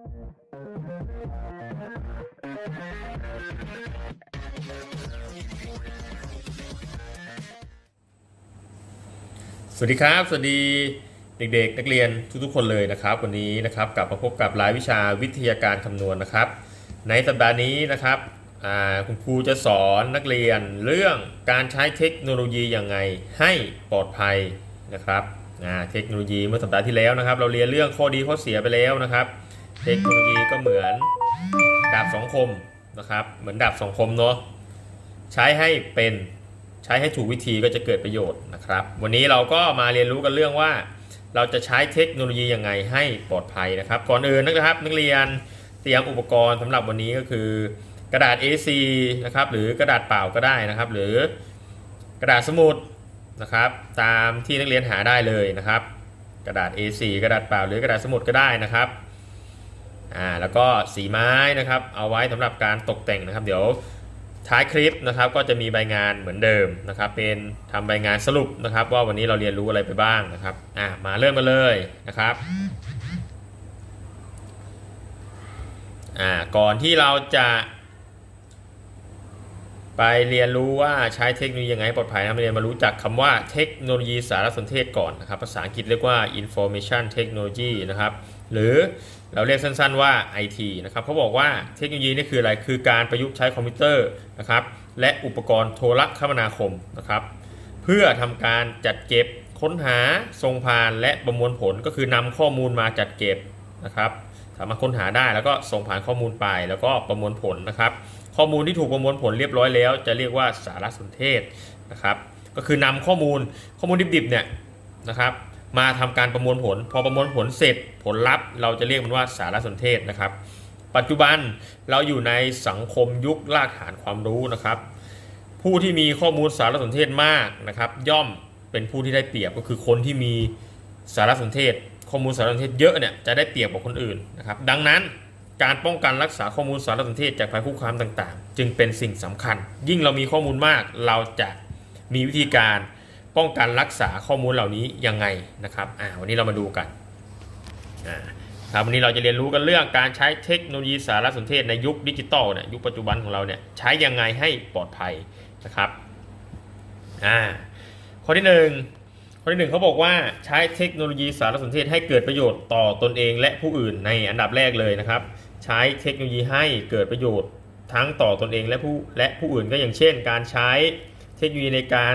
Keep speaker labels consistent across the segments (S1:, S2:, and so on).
S1: สวัสดีครับ สวัสดีเด็กๆ นักเรียนทุกๆคนเลยนะครับ วันนี้นะครับกลับมาพบกับรายวิชาวิทยาการคำนวณนะครับ ในสัปดาห์นี้นะครับคุณครูจะสอนนักเรียนเรื่องการใช้เทคโนโลยีอย่างไงให้ปลอดภัยนะครับเทคโนโลยีเมื่อสัปดาห์ที่แล้วนะครับ เราเรียนเรื่องข้อดีข้อเสียไปแล้วนะครับ เทคโนโลยีก็เหมือนดาบสองคมนะครับ เหมือนดาบสองคมเนาะใช้ให้เป็นใช้ให้ถูกวิธีก็จะเกิดประโยชน์นะครับ วันนี้เราก็มาเรียนรู้กันเรื่องว่า เราจะใช้เทคโนโลยียังไงให้ปลอดภัยนะครับ ก่อนอื่นนะครับ นักเรียนเตรียมอุปกรณ์สำหรับวันนี้ก็คือ กระดาษ A4 นะครับหรือกระดาษเปล่าก็ได้นะครับ หรือกระดาษสมุดนะครับ ตามที่นักเรียนหาได้เลยนะครับ กระดาษ A4 กระดาษเปล่าหรือกระดาษสมุดก็ได้นะครับ อ่าแล้วก็สีไม้นะครับเอาไว้สำหรับการตกแต่งนะครับ เดี๋ยวท้ายคลิปนะครับก็จะมีใบงานเหมือนเดิมนะครับเป็นทำใบงานสรุปนะครับ ว่าวันนี้เราเรียนรู้อะไรไปบ้างนะครับอะมาเริ่มกันเลยนะครับอ่าก่อนที่เราจะ ไปเรียนรู้ว่าใช้เทคโนโลยียังไงให้ปลอดภัยนะเรียนมารู้จักคำว่าเทคโนโลยีสารสนเทศก่อนนะครับ ภาษาอังกฤษเรียกว่า information technology นะครับ หรือเราเรียกสั้นๆว่า IT นะครับเขาบอกว่าเทคโนโลยีนี่คืออะไร คือการประยุกต์ใช้คอมพิวเตอร์นะครับและอุปกรณ์โทรคมนาคมนะครับเพื่อทำการจัดเก็บค้นหาส่งผ่านและประมวลผลก็คือนำข้อมูลมาจัดเก็บนะครับสามารถค้นหาได้แล้วก็ส่งผ่านข้อมูลไปแล้วก็ประมวลผลนะครับ ข้อมูลที่ถูกประมวลผลเรียบร้อยแล้ว จะเรียกว่าสารสนเทศนะครับ ก็คือนำข้อมูลข้อมูลดิบๆเนี่ยนะครับ มาทำการประมวลผล พอประมวลผลเสร็จผลลัพธ์ เราจะเรียกมันว่าสารสนเทศนะครับ ปัจจุบันเราอยู่ในสังคมยุครากฐานความรู้นะครับ ผู้ที่มีข้อมูลสารสนเทศมากนะครับ ย่อมเป็นผู้ที่ได้เปรียบก็คือคนที่มีสารสนเทศ ข้อมูลสารสนเทศเยอะเนี่ยจะได้เปรียบกว่าคนอื่นนะครับ ดังนั้นการป้องกันรักษาข้อมูลสารสนเทศจากภัยคุกคามต่าง ๆ จึงเป็นสิ่งสำคัญ ยิ่งเรามีข้อมูลมากเราจะมีวิธีการ ป้องกันรักษาข้อมูลเหล่านี้ยังไงนะครับอ่าวันนี้เรามาดูกันอ่าครับวันนี้เราจะเรียนรู้กันเรื่องการใช้เทคโนโลยีสารสนเทศในยุคดิจิตอลเนี่ยยุคปัจจุบันของเราเนี่ยใช้ยังไงให้ปลอดภัยนะครับอ่าข้อที่หนึ่งข้อที่หนึ่งเขาบอกว่าใช้เทคโนโลยีสารสนเทศให้เกิดประโยชน์ต่อตนเองและผู้อื่นในอันดับแรกเลยนะครับ ใช้เทคโนโลยีให้เกิดประโยชน์ทั้งต่อตนเองและผู้และผู้อื่นก็อย่างเช่น การใช้เทคโนโลยีในการ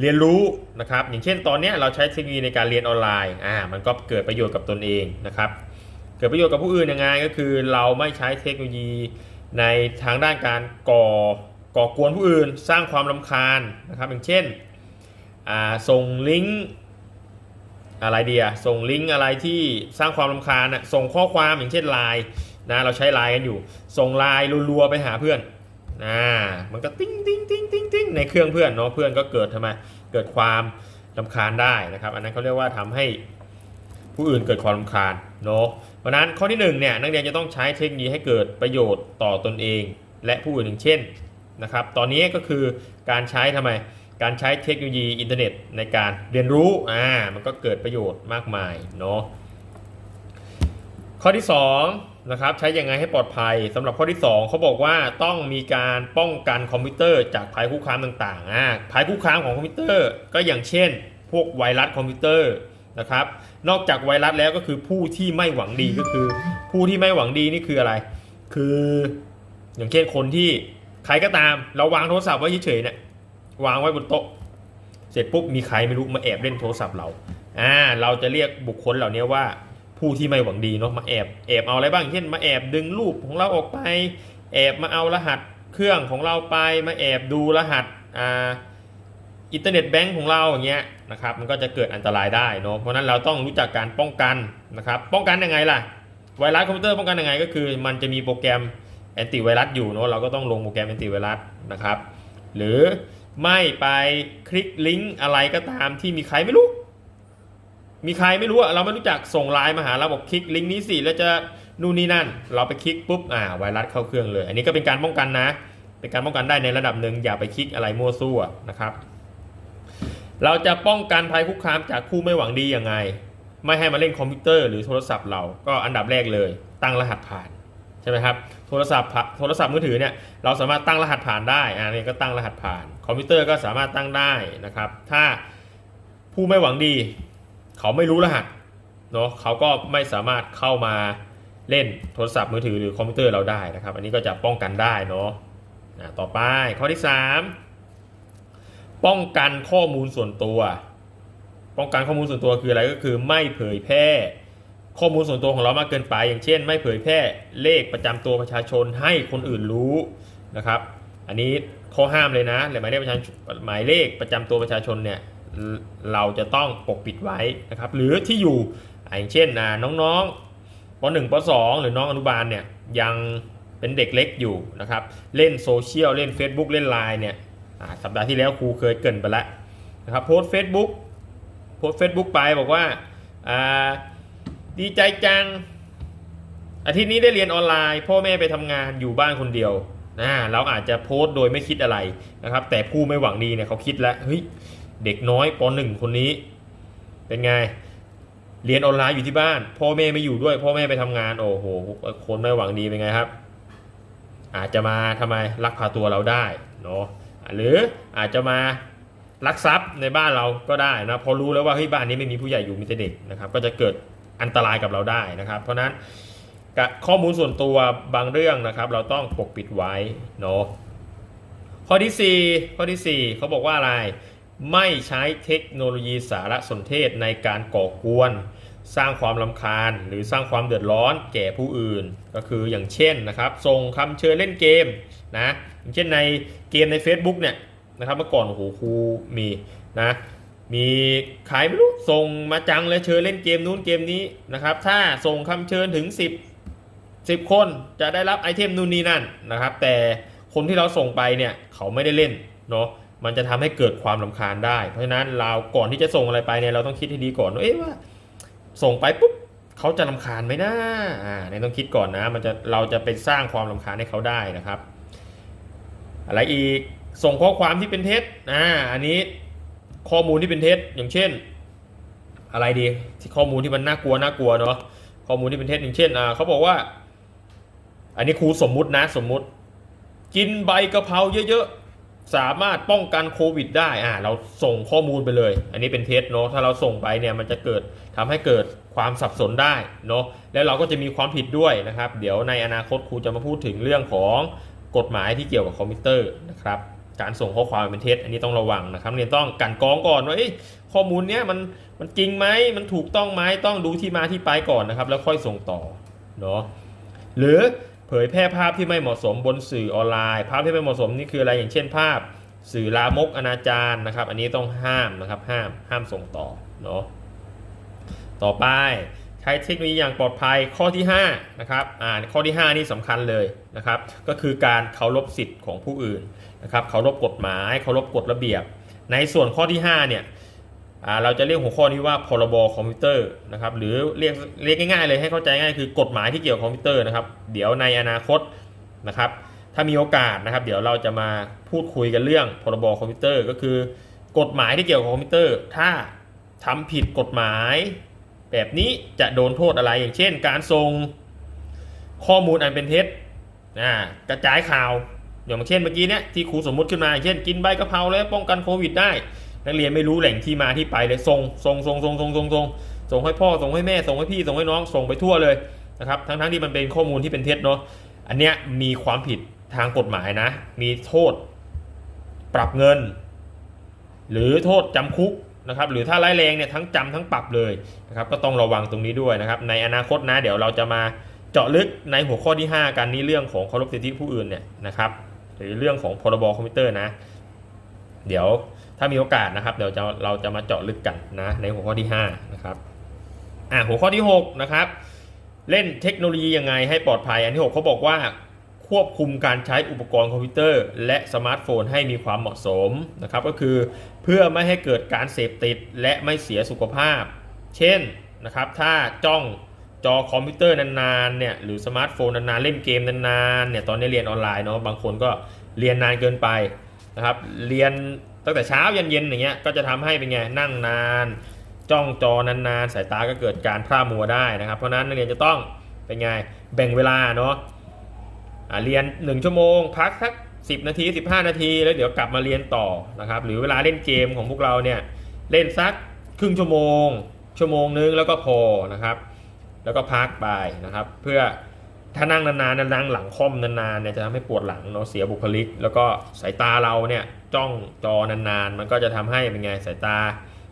S1: เรียนรู้นะครับ อย่างเช่นตอนนี้เราใช้เทคโนโลยีในการเรียนออนไลน์อ่ามันก็เกิดประโยชน์กับตนเองนะครับ เกิดประโยชน์กับผู้อื่นยังไงก็คือเราไม่ใช้เทคโนโลยีในทางด้านการก่อก่อกวนผู้อื่น สร้างความรำคาญนะครับ อย่างเช่นอ่าส่งลิงก์อะไรเดียส่งลิงก์อะไรที่สร้างความรำคาญนะส่งข้อความอย่างเช่นไลน์นะเราใช้ไลน์กันอยู่ ส่งไลน์รัวๆไปหาเพื่อน อ่ามันก็ติ้งติ้งติ้งติ้งติ้งในเครื่องเพื่อนเนาะเพื่อนก็เกิดทำไมเกิดความรำคาญได้นะครับ อันนั้นเขาเรียกว่าทำให้ผู้อื่นเกิดความรำคาญเนาะเพราะนั้นข้อที่1เนี่ยนักเรียนจะต้องใช้เทคโนโลยีให้เกิดประโยชน์ต่อตนเอง และผู้อื่นอย่างเช่นนะครับ ตอนนี้ก็คือการใช้ทำไม การใช้เทคโนโลยีอินเทอร์เน็ตในการเรียนรู้อ่ามันก็เกิดประโยชน์มากมายเนาะข้อที่ 2 นะครับใช้ยังไงให้ปลอดภัยสำหรับข้อที่ 2เขาบอกว่าต้องมีการป้องกันคอมพิวเตอร์จากภัยคุกคามต่างๆอ่าภัยคุกคามของคอมพิวเตอร์ ก็อย่างเช่น พวกไวรัสคอมพิวเตอร์นะครับนอกจากไวรัสแล้วก็คือผู้ที่ไม่หวังดีก็คือ ผู้ที่ไม่หวังดีนี่คืออะไร คืออย่างเช่นคนที่ใครก็ตาม เราวางโทรศัพท์ไว้เฉยๆเนี่ยวางไว้บนโต๊ะ เสร็จปุ๊บมีใครไม่รู้มาแอบเล่นโทรศัพท์เราอ่าเราจะเรียกบุคคลเหล่านี้ว่า ผู้ที่ไม่หวังดีเนาะมาแอบแอบเอาอะไรบ้าง เช่นมาแอบดึงรูปของเราออกไป แอบมาเอารหัสเครื่องของเราไปมาแอบดูรหัสอ่าอินเทอร์เน็ตแบงก์ของเราอย่างเงี้ยนะครับมันก็จะเกิดอันตรายได้เนาะเพราะฉะนั้นเราต้องรู้จักการป้องกันนะครับป้องกันยังไงล่ะไวรัสคอมพิวเตอร์ป้องกันยังไงก็คือ มันจะมีโปรแกรมแอนติไวรัสอยู่เนาะเราก็ต้องลงโปรแกรมแอนติไวรัสนะครับหรือไม่ไปคลิกลิงก์อะไรก็ตามที่มีใครไม่รู้ มีใครไม่รู้อะเราไม่รู้จักส่งไลน์มาหาเราบอกคลิกลิงก์นี้สิแล้วจะนู่นนี่นั่น เราไปคลิกปุ๊บอ่าไวรัสเข้าเครื่องเลย อันนี้ก็เป็นการป้องกันนะ เป็นการป้องกันได้ในระดับหนึ่งอย่าไปคลิกอะไรมั่วซั่วนะครับ เราจะป้องกันภัยคุกคามจากผู้ไม่หวังดียังไง ไม่ให้มาเล่นคอมพิวเตอร์หรือโทรศัพท์เราก็อันดับแรกเลย ตั้งรหัสผ่านใช่ไหมครับโทรศัพท์โทรศัพท์มือถือเนี่ยเราสามารถตั้งรหัสผ่านได้อ่านี่ก็ตั้งรหัสผ่าน คอมพิวเตอร์ก็สามารถตั้งได้นะครับ ถ้าผู้ไม่หวังดี เขาไม่รู้รหัสเนาะเขาก็ไม่สามารถเข้ามาเล่นโทรศัพท์มือถือหรือคอมพิวเตอร์เราได้นะครับ อันนี้ก็จะป้องกันได้เนาะต่อไปข้อที่ 3 ป้องกันข้อมูลส่วนตัว ป้องกันข้อมูลส่วนตัวคืออะไรก็คือไม่เผยแพร่ ข้อมูลส่วนตัวของเรามากเกินไป อย่างเช่น ไม่เผยแพร่เลขประจำตัวประชาชนให้คนอื่นรู้นะครับ อันนี้ข้อห้ามเลยนะหมายเลขประชาหมายเลขประจำตัวประชาชนเนี่ย เราจะต้องปกปิดไว้นะครับหรือที่อยู่อย่างเช่นน้องๆป .1 ป .2 หรือน้องอนุบาลเนี่ยยังเป็นเด็กเล็กอยู่นะครับเล่นโซเชียลเล่น Facebook เล่นไลน์เนี่ยสัปดาห์ที่แล้วครูเคยเกินไปแล้วนะครับโพสเฟซบุ๊กโพสเฟซบุ๊กไปบอกว่าอ่าดีใจจัง อาทิตย์นี้ได้เรียนออนไลน์ พ่อแม่ไปทำงานอยู่บ้านคนเดียวนะเราอาจจะโพสต์โดยไม่คิดอะไรนะครับแต่ผู้ไม่หวังดีเนี่ยเขาคิดแล้วเฮ้ย เด็กน้อยปหนึ่งคนนี้ เป็นไง เรียนออนไลน์อยู่ที่บ้าน พ่อแม่ไม่อยู่ด้วย พ่อแม่ไปทำงาน โอ้โห คนไม่หวังดีเป็นไงครับ อาจจะมาทำไมลักพาตัวเราได้เนาะหรืออาจจะมาลักทรัพย์ในบ้านเราก็ได้นะพอรู้แล้วว่าเฮ้ยบ้านนี้ไม่มีผู้ใหญ่อยู่มีแต่เด็กนะครับก็จะเกิดอันตรายกับเราได้นะครับ เพราะนั้นข้อมูลส่วนตัวบางเรื่องนะครับ เราต้องปกปิดไว้เนาะข้อที่ 4 ข้อทีสี่4เขาบอกว่าอะไร ไม่ใช้เทคโนโลยีสารสนเทศในการก่อกวน สร้างความลำคาญ หรือสร้างความเดือดร้อนแก่ผู้อื่น ก็คืออย่างเช่นนะครับส่งคำเชิญเล่นเกมนะอย่างเช่นในเกมใน Facebook เนี่ยนะครับเมื่อก่อนโอ้โหครูมีนะมีขายไม่รู้ส่งมาจังเลยเชิญเล่นเกมนู้นเกมนี้นะครับถ้าส่งคำเชิญถึง 10 10 คนจะได้รับไอเทมนู่นนี่นั่นนะครับแต่คนที่เราส่งไปเนี่ยเขาไม่ได้เล่นเนาะ มันจะทำให้เกิดความลำคาญได้ เพราะฉะนั้นเราก่อนที่จะส่งอะไรไปเนี่ยเราต้องคิดให้ดีก่อนว่าเอ๊ะว่า ส่งไปปุ๊บเขาจะลำคาญไหมนะอ่าเนี่ยต้องคิดก่อนนะ มันจะเราจะไปสร้างความลำคาญให้เขาได้นะครับ อะไรอีกส่งข้อความที่เป็นเท็จอ่าอันนี้ข้อมูลที่เป็นเท็จอย่างเช่น อะไรดีที่ข้อมูลที่มันน่ากลัวน่ากลัวเนาะข้อมูลที่เป็นเท็จอย่างเช่นอ่าเขาบอกว่า อันนี้ครูสมมุตินะสมมุติ กินใบกะเพราเยอะๆ สามารถป้องกันโควิดได้อ่าเราส่งข้อมูลไปเลย อันนี้เป็นเท็จเนาะถ้าเราส่งไปเนี่ยมันจะเกิดทำให้เกิดความสับสนได้เนาะแล้วเราก็จะมีความผิดด้วยนะครับ เดี๋ยวในอนาคตครูจะมาพูดถึงเรื่องของกฎหมายที่เกี่ยวกับคอมพิวเตอร์นะครับการส่งข้อความเป็นเท็จอันนี้ต้องระวังนะครับเรียนต้องกันกรองก่อนว่าข้อมูลเนี้ยมันมันจริงไหมมันถูกต้องไหมต้องดูที่มาที่ไปก่อนนะครับ แล้วค่อยส่งต่อเนาะหรือ เผยแพร่ภาพที่ไม่เหมาะสมบนสื่อออนไลน์ ภาพที่ไม่เหมาะสมนี่คืออะไรอย่างเช่นภาพ สื่อลามกอนาจารนะครับ อันนี้ต้องห้ามนะครับห้ามห้ามส่งต่อเนาะต่อไปใช้เทคโนโลยีอย่างปลอดภัยข้อที่5นะครับอ่าข้อที่ 5 นี่สำคัญเลยนะครับก็คือการเคารพสิทธิ์ของผู้อื่นนะครับเคารพกฎหมายเคารพกฎระเบียบ ในส่วนข้อที่5เนี่ย เราจะเรียกหัวข้อนี้ว่าพรบคอมพิวเตอร์นะครับหรือเรียกเรียกง่ายๆเลยให้เข้าใจง่ายคือกฎหมายที่เกี่ยวกับคอมพิวเตอร์นะครับเดี๋ยวในอนาคตนะครับถ้ามีโอกาสนะครับ เดี๋ยวเราจะมาพูดคุยกันเรื่องพรบคอมพิวเตอร์ ก็คือกฎหมายที่เกี่ยวกับคอมพิวเตอร์ ถ้าทำผิดกฎหมาย แบบนี้จะโดนโทษอะไรอย่างเช่น การส่งข้อมูลอันเป็นเท็จอ่ากระจายข่าวอย่างเช่นเมื่อกี้เนี้ยที่ครูสมมุติขึ้นมาอย่างเช่น กินใบกะเพราแล้วป้องกันโควิดได้ นักเรียนไม่รู้แหล่งที่มาที่ไปเลยส่งส่งส่งส่งส่งส่งส่งส่งให้พ่อส่งให้แม่ส่งให้พี่ส่งให้น้องส่งไปทั่วเลยนะครับทั้งทั้งที่มันเป็นข้อมูลที่เป็นเท็จเนาะอันเนี้ยมีความผิดทางกฎหมายนะ มีโทษ ปรับเงิน หรือโทษจำคุกนะครับหรือถ้าร้ายแรงเนี่ยทั้งจำทั้งปรับเลยนะครับก็ต้องระวังตรงนี้ด้วยนะครับ ในอนาคตนะ เดี๋ยวเราจะมาเจาะลึกในหัวข้อที่ 5 กันนี้เรื่องของเคารพสิทธิผู้อื่นเนี่ยนะครับหรือเรื่องของพรบคอมพิวเตอร์นะ เดี๋ยวถ้ามีโอกาสนะครับเดี๋ยวจะเราจะมาเจาะลึกกันนะในหัวข้อที่5นะครับอ่าหัวข้อที่6นะครับเล่นเทคโนโลยียังไงให้ปลอดภัย อันที่6เขาบอกว่าควบคุมการใช้อุปกรณ์คอมพิวเตอร์ และสมาร์ทโฟนให้มีความเหมาะสมนะครับก็คือเพื่อไม่ให้เกิดการเสพติดและไม่เสียสุขภาพ เช่นนะครับถ้าจ้องจอคอมพิวเตอร์นานๆเนี่ยหรือสมาร์ทโฟนนานๆเล่นเกมนานๆเนี่ยตอนนี้เรียนออนไลน์เนาะบางคนก็เรียนนานเกินไป นะครับเรียนตั้งแต่เช้ายันเย็นอย่างเงี้ยก็จะทำให้เป็นไงนั่งนาน จ้องจอนานๆ สายตาก็เกิดการพร่ามัวได้นะครับ เพราะนั้นนักเรียนจะต้องเป็นไงแบ่งเวลาเนาะเรียน 1 ชั่วโมง พักสัก10 นาที 15 นาที แล้วเดี๋ยวกลับมาเรียนต่อนะครับหรือเวลาเล่นเกมของพวกเราเนี่ยเล่นสักครึ่งชั่วโมง ชั่วโมงนึงแล้วก็พอนะครับ แล้วก็พักไปนะครับ เพื่อ ถ้านั่งนานๆนั่งหลังค่อมนานๆเนี่ยจะทำให้ปวดหลังเนาะเสียบุคลิก แล้วก็สายตาเราเนี่ยจ้องจอนานๆ มันก็จะทำให้เป็นไงสายตา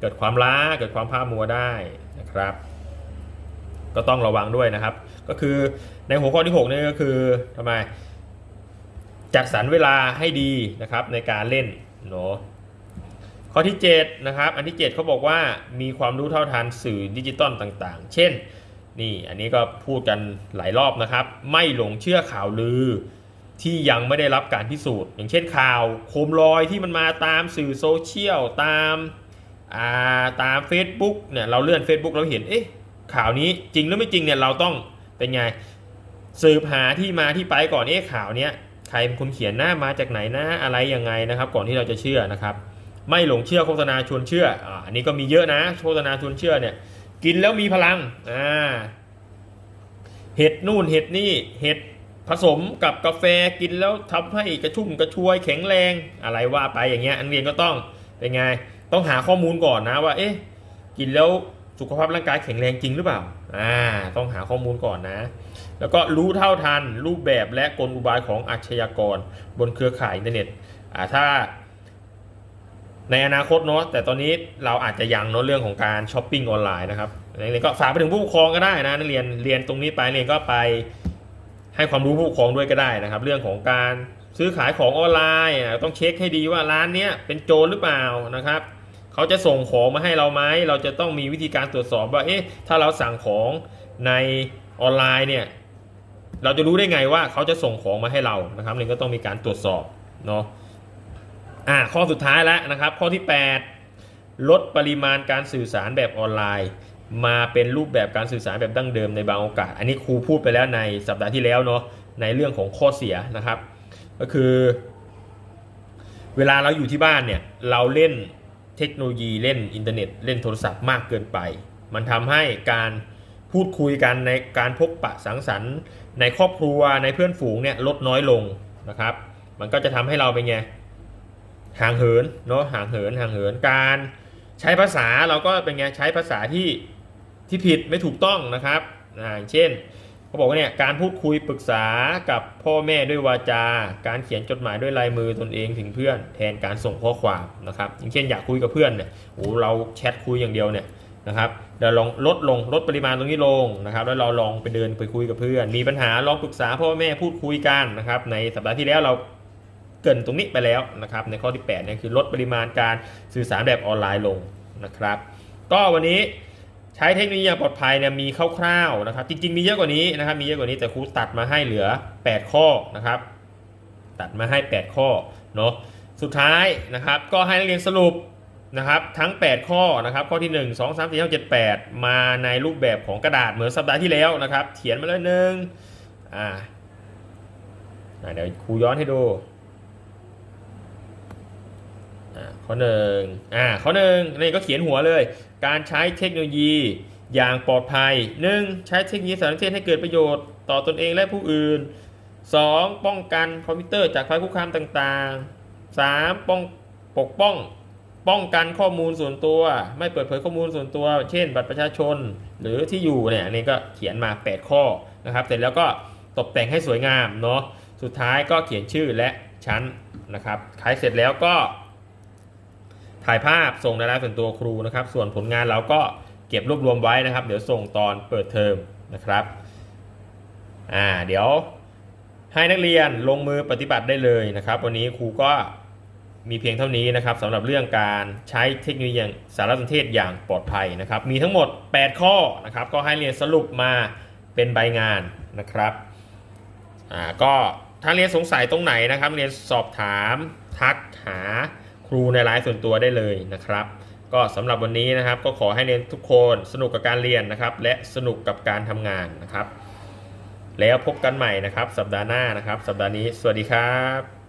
S1: เกิดความล้าเกิดความผ้ามัวได้นะครับ ก็ต้องระวังด้วยนะครับ ก็คือในหัวข้อที่6นี่ก็คือทำไม จัดสรรเวลาให้ดีนะครับในการเล่นเนาะข้อที่7นะครับอันที่7เขาบอกว่ามีความรู้เท่าทันสื่อดิจิตอลต่าง ๆ เช่น นี่อันนี้ก็พูดกันหลายรอบนะครับ ไม่หลงเชื่อข่าวลือ ที่ยังไม่ได้รับการพิสูจน์ อย่างเช่นข่าวโคมลอยที่มันมาตามสื่อโซเชียลตามอ่าตาม Facebook เนี่ยเราเลื่อน Facebook เราเห็นเอ๊ะข่าวนี้จริงหรือไม่จริงเนี่ยเราต้องเป็นไงสืบหาที่มาที่ไปก่อนเอ๊ะข่าวเนี้ยใครเป็นคนเขียนหน้ามาจากไหนนะอะไรยังไงนะครับ ก่อนที่เราจะเชื่อนะครับ ไม่หลงเชื่อโฆษณาชวนเชื่ออ่าอันนี้ก็มีเยอะนะโฆษณาชวนเชื่อเนี่ย กินแล้วมีพลังอ่าเห็ดนู่นเห็ดนี่เห็ดผสมกับกาแฟกินแล้วทำให้กระชุ่มกระชวยแข็งแรงอะไรว่าไปอย่างเงี้ยอันเรียนก็ต้องเป็นไงต้องหาข้อมูลก่อนนะว่าเอ๊ะกินแล้วสุขภาพร่างกายแข็งแรงจริงหรือเปล่าอ่าต้องหาข้อมูลก่อนนะ แล้วก็รู้เท่าทันรูปแบบและกลอุบายของอาชญากร บนเครือข่ายอินเทอร์เน็ตอ่าถ้า ในอนาคตเนาะแต่ตอนนี้เราอาจจะยังเนาะเรื่องของการช้อปปิ้งออนไลน์นะครับนักเรียนก็ฝากไปถึงผู้ปกครองก็ได้นะนักเรียนเรียนตรงนี้ไปเรียนก็ไปให้ความรู้ผู้ปกครองด้วยก็ได้นะครับ เรื่องของการซื้อขายของออนไลน์ต้องเช็คให้ดีว่าร้านเนี้ยเป็นโจรหรือเปล่านะครับเขาจะส่งของมาให้เราไหมเราจะต้องมีวิธีการตรวจสอบว่าเอ๊ะถ้าเราสั่งของในออนไลน์เนี่ยเราจะรู้ได้ไงว่าเขาจะส่งของมาให้เรานะครับเรียนก็ต้องมีการตรวจสอบเนาะ อ่าข้อสุดท้ายแล้วนะครับ ข้อที่ 8 ลดปริมาณการสื่อสารแบบออนไลน์ มาเป็นรูปแบบการสื่อสารแบบดั้งเดิมในบางโอกาส อันนี้ครูพูดไปแล้วในสัปดาห์ที่แล้วเนาะในเรื่องของข้อเสียนะครับ ก็คือ เวลาเราอยู่ที่บ้านเนี่ยเราเล่นเทคโนโลยีเล่นอินเทอร์เน็ตเล่นโทรศัพท์มากเกินไป มันทำให้การพูดคุยกันในการพบปะสังสรรค์ ในครอบครัวในเพื่อนฝูงเนี่ยลดน้อยลงนะครับ มันก็จะทำให้เราเป็นไง ห่างเหินเนาะห่างเหินห่างเหินการใช้ภาษาเราก็เป็นไงใช้ภาษาที่ที่ผิดไม่ถูกต้องนะครับอ่าอย่างเช่นเขาบอกว่าเนี่ยการพูดคุยปรึกษากับพ่อแม่ด้วยวาจา การเขียนจดหมายด้วยลายมือตนเองถึงเพื่อน แทนการส่งข้อความนะครับอย่างเช่นอยากคุยกับเพื่อนเนี่ยโอ้เราแชทคุยอย่างเดียวเนี่ยนะครับเดี๋ยวลองลดลงลดปริมาณตรงนี้ลงนะครับ แล้วเราลองไปเดินไปคุยกับเพื่อน มีปัญหาลองปรึกษาพ่อแม่พูดคุยกันนะครับ ในสัปดาห์ที่แล้วเรา เกินตรงนี้ไปแล้วนะครับในข้อที่8เนี่ยคือลดปริมาณการสื่อสารแบบออนไลน์ลงนะครับ ก็วันนี้ใช้เทคโนโลยีอย่างปลอดภัยเนี่ยมีคร่าวๆนะครับ จริงๆมีเยอะกว่านี้นะครับ มีเยอะกว่านี้แต่ครูตัดมาให้เหลือ 8 ข้อนะครับ ตัดมาให้ 8 ข้อเนาะสุดท้ายนะครับ ก็ให้นักเรียนสรุปนะครับทั้ง 8 ข้อนะครับ ข้อที่ 1 2 3 4 5 7 8 มาในรูปแบบของกระดาษเหมือนสัปดาห์ที่แล้วนะครับ เขียนมาเลยหนึ่งอ่าเดี๋ยวครูย้อนให้ดู ข้อหนึ่งอ่าข้อหนึ่งนี่ก็เขียนหัวเลย การใช้เทคโนโลยีอย่างปลอดภัย 1. ใช้เทคโนโลยีสารสนเทศให้เกิดประโยชน์ต่อตนเองและผู้อื่น 2. ป้องกันคอมพิวเตอร์จากภัยคุกคามต่างๆ 3. ป้องปกป้อง ป้องกันข้อมูลส่วนตัว ไม่เปิดเผยข้อมูลส่วนตัว เช่น บัตรประชาชน หรือที่อยู่เนี่ยนนี้ก็เขียนมา 8 ข้อนะครับ เสร็จแล้วก็ตกแต่งให้สวยงามเนาะสุดท้ายก็เขียนชื่อและชั้นนะครับขายเสร็จแล้วก็ ถ่ายภาพส่งในไลน์ส่วนตัวครูนะครับ ส่วนผลงานเราก็เก็บรวบรวมไว้นะครับ เดี๋ยวส่งตอนเปิดเทอมนะครับอ่าเดี๋ยวให้นักเรียนลงมือปฏิบัติได้เลยนะครับ วันนี้ครูก็มีเพียงเท่านี้นะครับสำหรับเรื่องการใช้เทคโนโลยีสารสนเทศอย่างปลอดภัยนะครับ มีทั้งหมด 8 ข้อนะครับ ก็ให้เรียนสรุปมาเป็นใบงานนะครับอ่าก็ถ้าเรียนสงสัยตรงไหนนะครับ เรียนสอบถามทักหา ครูในไลน์ส่วนตัวได้เลยนะครับ ก็สำหรับวันนี้นะครับ ก็ขอให้เรียนทุกคนสนุกกับการเรียนนะครับ และสนุกกับการทำงานนะครับ แล้วพบกันใหม่นะครับ สัปดาห์หน้านะครับ สัปดาห์นี้ สวัสดีครับ